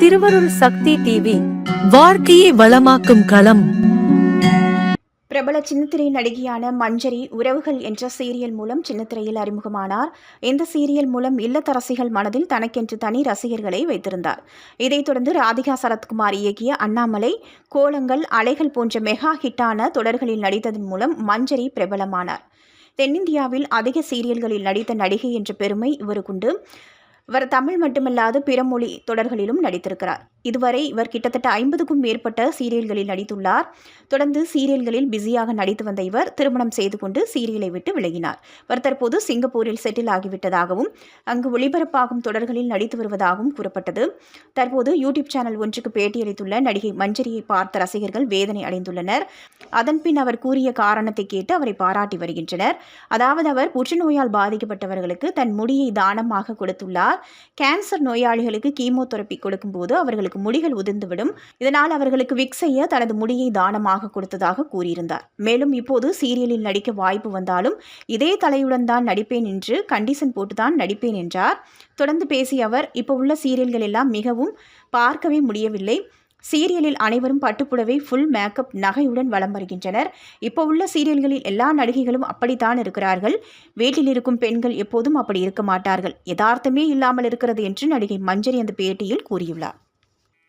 திருவருள் சக்தி டிவி வாழ்க்கையை வளமாக்கும் களம். பிரபல சின்னத்திரை நடிகையான மஞ்சரி உறவுகள் என்ற சீரியல் மூலம் சின்னத்திரையில் அறிமுகமானார். இந்த சீரியல் மூலம் இல்லத்தரசிகள் மனதில் தனக்கென்று தனி ரசிகர்களை வைத்திருந்தார். இதைத் தொடர்ந்து ராதிகா சரத்குமார் இயக்கிய அண்ணாமலை கோலங்கள் அலைகள் போன்ற மெகா ஹிட்டான தொடர்களில் நடித்ததன் மூலம் மஞ்சரி பிரபலமானார். தென்னிந்தியாவில் அதிக சீரியல்களில் நடித்த நடிகை என்ற பெருமை இவருக்குண்டு இவர் தமிழ் மட்டுமல்லாது பிற மொழி தொடர்களிலும் நடித்திருக்கிறார். இதுவரை இவர் கிட்டத்தட்ட ஐம்பதுக்கும் மேற்பட்ட சீரியல்களில் நடித்துள்ளார். தொடர்ந்து சீரியல்களில் பிஸியாக நடித்து வந்த இவர் திருமணம் செய்து கொண்டு சீரியலை விட்டு விலகினார். இவர் தற்போது சிங்கப்பூரில் செட்டில் ஆகிவிட்டதாகவும் அங்கு ஒளிபரப்பாகும் தொடர்களில் நடித்து வருவதாகவும் கூறப்பட்டது. தற்போது யூடியூப் சேனல் ஒன்றுக்கு பேட்டியளித்துள்ள நடிகை மஞ்சரியை பார்த்த ரசிகர்கள் வேதனை அடைந்துள்ளனர். அதன்பின் அவர் கூறிய காரணத்தை கேட்டு அவரை பாராட்டி வருகின்றனர். அதாவது அவர் புற்றுநோயால் பாதிக்கப்பட்டவர்களுக்கு தன் முடியை தானமாக கொடுத்துள்ளார். கேன்சர் நோயாளிகளுக்கு கீமோதெரப்பி கொடுக்கும்போது அவர்களுக்கு முடிகள் உதிர்ந்துவிடும். இதனால் அவர்களுக்கு விக் செய்ய தனது முடியை தானமாக கொடுத்ததாக கூறியிருந்தார். மேலும் இப்போது சீரியலில் நடிக்க வாய்ப்பு வந்தாலும் இதே தலையுடன் தான் நடிப்பேன் என்று கண்டிஷன் போட்டுதான் நடிப்பேன் என்றார். தொடர்ந்து பேசிய அவர் இப்போ உள்ள சீரியல்கள் எல்லாம் மிகவும் பார்க்கவே முடியவில்லை. சீரியலில் அனைவரும் பட்டுப்புடவை ஃபுல் மேக்கப் நகையுடன் வலம் வருகின்றனர். இப்போ உள்ள சீரியல்களில் எல்லா நடிகைகளும் அப்படித்தான் இருக்கிறார்கள். வீட்டில் இருக்கும் பெண்கள் எப்போதும் அப்படி இருக்க மாட்டார்கள். யதார்த்தமே இல்லாமல் இருக்கிறது என்று நடிகை மஞ்சரி அந்த பேட்டியில் கூறியுள்ளார்.